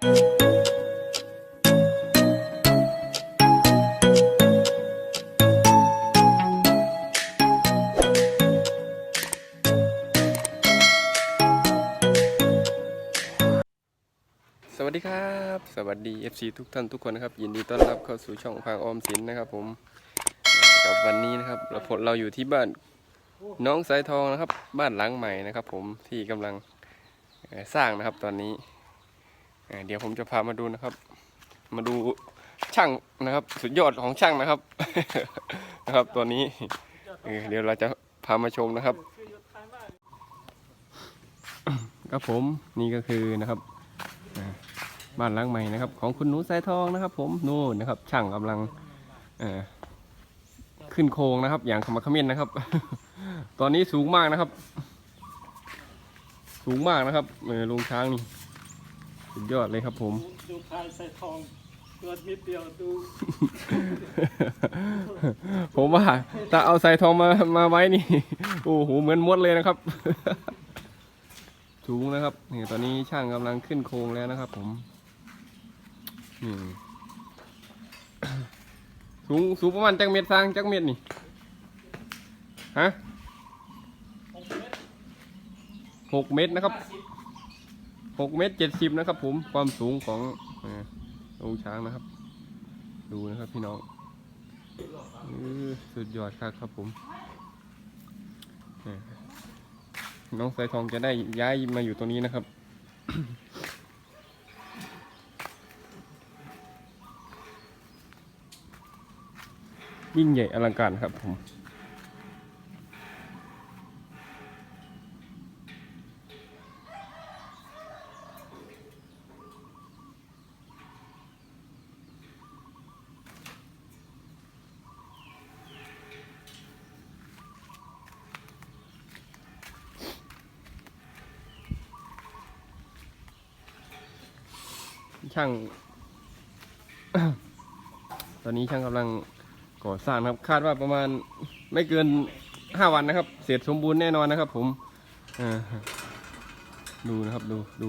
สวัสดีครับ สวัสดี FC ทุกท่านทุกคนนะครับ ยินดีต้อนรับเข้าสู่ช่องพางออมสินนะครับผมกับวันนี้นะครับเราผลเราอยู่ที่บ้านน้องสายทองนะครับ บ้านหลังใหม่นะครับ ผมที่กำลังสร้างนะครับตอนนี้ เดี๋ยวผมจะพามาดูนะครับ มาดูช่างนะครับ สุดยอดของช่างนะครับ นะครับตัวนี้เดี๋ยวเราจะพามาชมนะครับครับผมนี่ก็คือนะครับบ้านหลังใหม่นะครับ ของคุณหนูสายทองนะครับ ผมนู่นนะครับ ช่างกำลังขึ้นโครงนะครับ อย่างขมักขม้นนะครับ ตอนนี้สูงมากนะครับ สูงมากนะครับลุงช้างนี่ สุดยอดเลยครับผม ดูพายใส่ทองตัวนิดเดียวดู ผมว่าถ้าเอาสายทองมามาไว้นี่ โอ้โหเหมือนมดเลยนะครับ สูงนะครับนี่ตอนนี้ช่างกำลังขึ้นโครงแล้วนะครับ ผมนี่สูงสูงประมาณจักเม็ดสร้างจักเม็ดนี่ฮะหกเมตรนะครับ หกเมตรเจ็ดสิบนะครับผมความสูงของเอ่อองช้างนะครับ ดูนะครับพี่น้องสุดยอดครับครับผม น้องสายทองจะได้ย้ายมาอยู่ตรงนี้นะครับยิ่งใหญ่อลังการครับผม ช่าง ตอนนี้ช่างกำลังก่อสร้างครับ คาดว่าประมาณไม่เกินห้าวันนะครับ เสร็จสมบูรณ์แน่นอนนะครับ ผมดูนะครับดูดู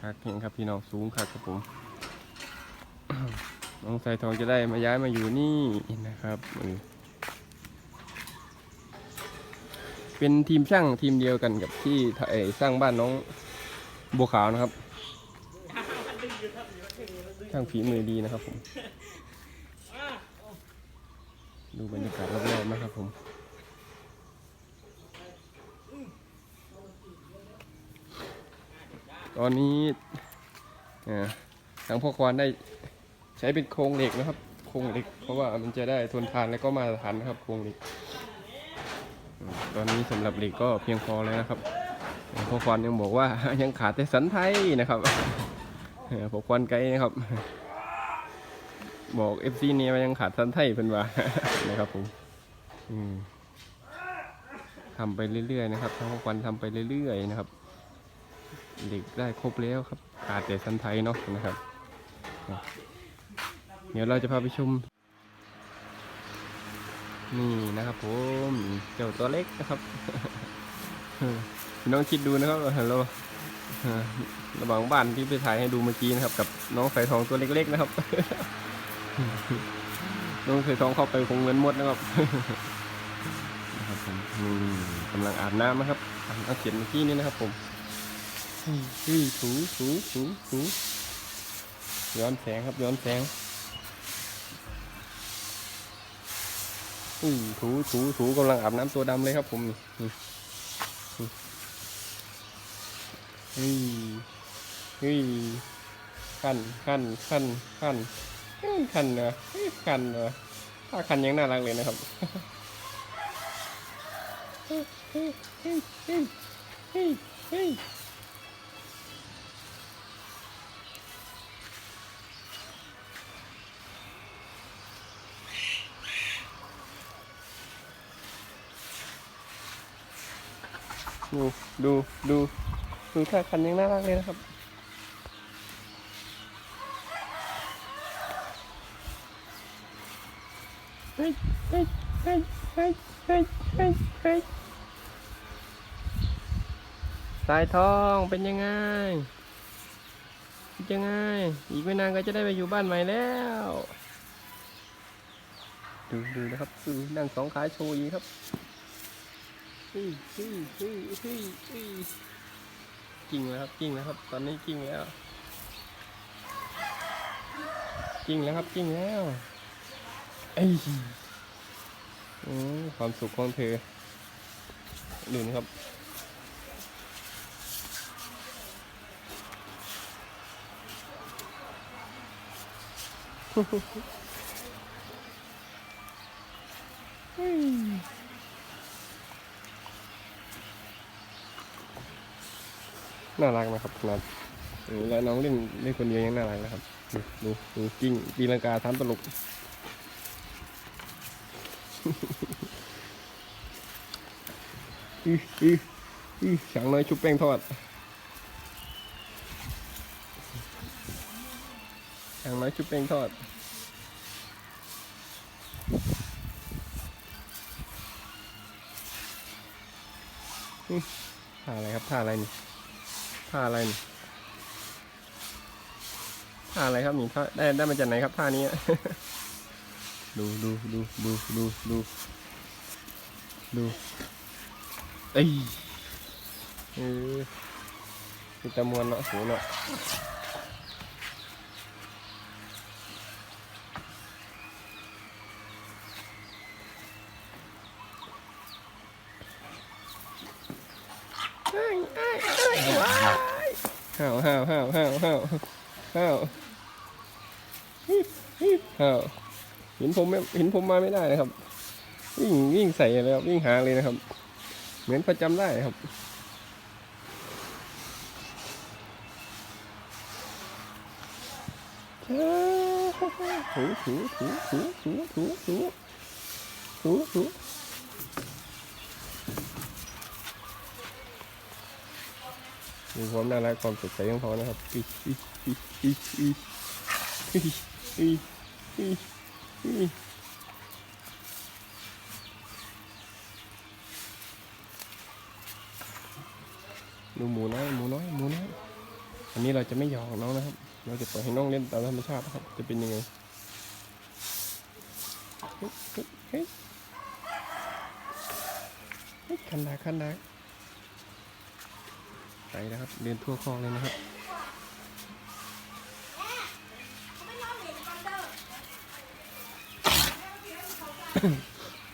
ครับเห็นครับพี่น้องสูงครับครับผมน้องสายทองจะได้มาย้ายมาอยู่นี่นะครับเออเป็นทีมช่างทีมเดียวกันกับที่ถ่ายสร้างบ้านน้อง บัวขาวนะครับช่างฝีมือดีนะครับผม ดูบรรยากาศรอบๆนะครับผมตอนนี้ทางพ่อควานได้ใช้เป็นโครงเหล็กนะครับ โครงเหล็ก เพราะว่ามันจะได้ทนทานและก็มาตรฐานนะครับโครงเหล็ก ตอนนี้สำหรับเหล็กก็เพียงพอแล้วนะครับ พ่อควานยังบอกว่ายังขาดแต่สันไทยนะครับเออควันไกลนะครับ บอกเอฟซีเนี่ยยังขาดสันไทยเป็นว่านะครับผมทำไปเรื่อยๆนะครับทั้งควันทำไปเรื่อยๆนะครับ เด็กได้ครบแล้วครับ ขาดแต่สันไทยเนาะนะครับ เดี๋ยวเราจะพาไปชมนี่นะครับผมเจ้าตัวเล็กนะครับ พี่น้องคิดดูนะครับฮัลโหลระหว่างบ้านที่ไปถ่ายให้ดูเมื่อกี้นะครับ กับน้องสายทองตัวเล็กๆนะครับน้องสายทองเข้าไปคงเงินหมดนะครับนะครับผมกำลังอาบน้ำนะครับอาเสร็จเมื่อกี้นี้นะครับ ผมถูถูถูถูย้อนแสงครับย้อนแสงถูถูถูกำลังอาบน้ำตัวดำเลยครับผมนี่ เฮ้ยเฮ้ยคันคันคันคันเฮ้ยคันเนอะเฮ้ยคันเนอะถ้าคันยังน่ารักเลยนะครับเฮ้ยเฮ้ยเฮ้ยเฮ้ยเฮ้ยดูดูดู ดูท่าคันยังน่ารักเลยนะครับ เฮ้ยเฮ้ยเฮ้ยเฮ้ยเฮ้ยเฮ้ยเฮ้ยสายทองเป็นยังไงเป็นยังไง อีกไม่นานก็จะได้ไปอยู่บ้านใหม่แล้ว ดูดูนะครับดูนั่งสองขาโชว์อีกครับเฮ้ยเฮ้ยเฮ้ยเฮ้ยเฮ้ย กิ่งแล้วครับกิ่งแล้วครับ ตอนนี้กิ่งแล้วกิ่งแล้วครับกิ่งแล้วเอ้ความสุขของเธอดูนะครับ น่ารักนะครับขนาดแล้วน้องเล่นเล่นคนเดียวยังน่ารักนะครับดูดูดูกิ้งตีลังกาทำตลกอืออืออื้อฉางน้อยชุบแป้งทอดฉางน้อยชุบแป้งทอดท่าอะไรครับท่าอะไรนี่ ท่าอะไรนี่ท่าอะไรครับนี่ท่าได้ได้มาจากไหนครับท่านี้ ดูดูดูดูดูดูดูเอ้ยเออมีแตะมวนเนาะสูเนาะเอ้ยเอ้ยเอ้ยว้าย ห้าวห้าวห้าวห้าวห้าวห้าวฮิบฮิบห้าวเห็นผมไม่เห็นผมมาไม่ได้นะครับ วิ่งวิ่งใส่เลยครับวิ่งหาเลยนะครับ เหมือนประจำได้ครับถูถูถูถูถูถูถูถูถู มีความน่ารักความสดใสของเขานะครับดูหมูน้อยหมูน้อยหมูน้อยอันนี้เราจะไม่หยอกน้องนะครับ เราจะปล่อยให้น้องเล่นตามธรรมชาตินะครับ จะเป็นยังไงเฮ้ยเฮ้ยเฮ้ยขันดาขันด ไปนะครับ เดินทั่วคลองเลยนะครับ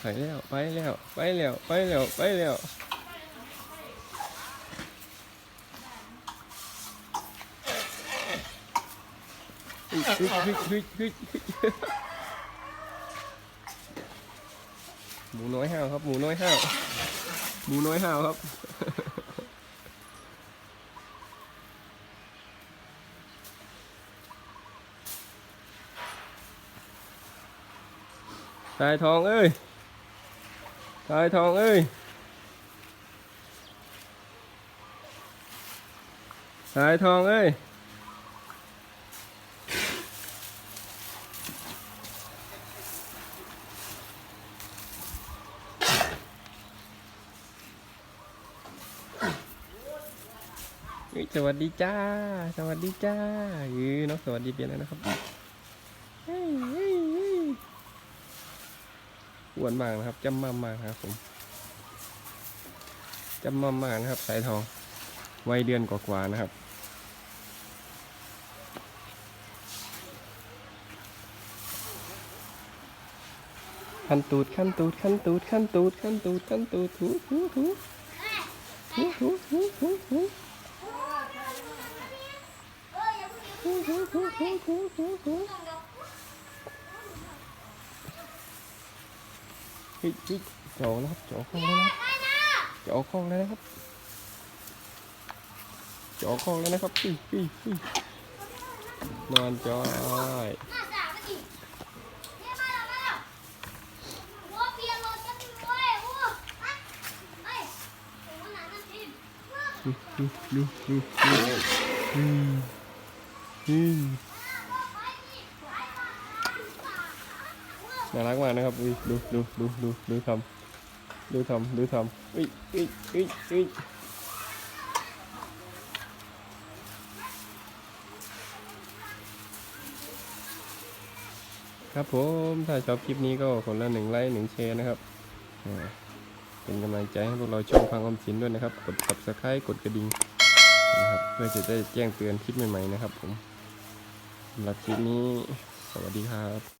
ไปแล้วไปแล้วไปแล้วไปแล้วไปแล้วฮ้ยเฮ้ยเฮ้ยเฮ้ยฮ้ยเฮ้ยหมูน้อยห้าวครับ หมูน้อยห้าวหมูน้อยห้าวครับ สายทองเอ้ยสายทองเอ้ยสายทองเอ้ยสวัสดีจ้า สวัสดีจ้าเออน้องสวัสดีเปลี่ยนแล้วนะครับเฮ้ยเฮ้ยเฮ้ย อ้วนมากนะครับจำมั่มมากนะครับผมจำมั่มมากนะครับ สายทองวัยเดือนกว่าๆนะครับขั้นตูดขั้นตูดขั้นตูดขั้นตูดขั้นตูดขั้นตูดถูถูถูถูถูถูถูถูถูถูถูถูถูถู ฮ้ยเฮ้ยเจาะแล้วครับเจาะคล้องแล้วนะครับเจาะคล้องแล้วนะครับเจาะคล้องแล้วนะครับพี่พี่พี่นอนจอยดูดูดูดูดู น่ารักมากนะครับอุ้ยดูดูดูดูดูทำดูทำดูทำอุ้ยอุ้ยอุ้ยอุ้ยครับผมถ้าชอบคลิปนี้ก็คนละหนึ่งไลค์หนึ่งแชร์นะครับเป็นกำลังใจให้พวกเราช่องฟังอมสินด้วยนะครับ กด subscribe กดกระดิ่งนะครับเพื่อจะได้แจ้งเตือนคลิปใหม่ๆนะครับผมสำหรับคลิปนี้ สวัสดีครับ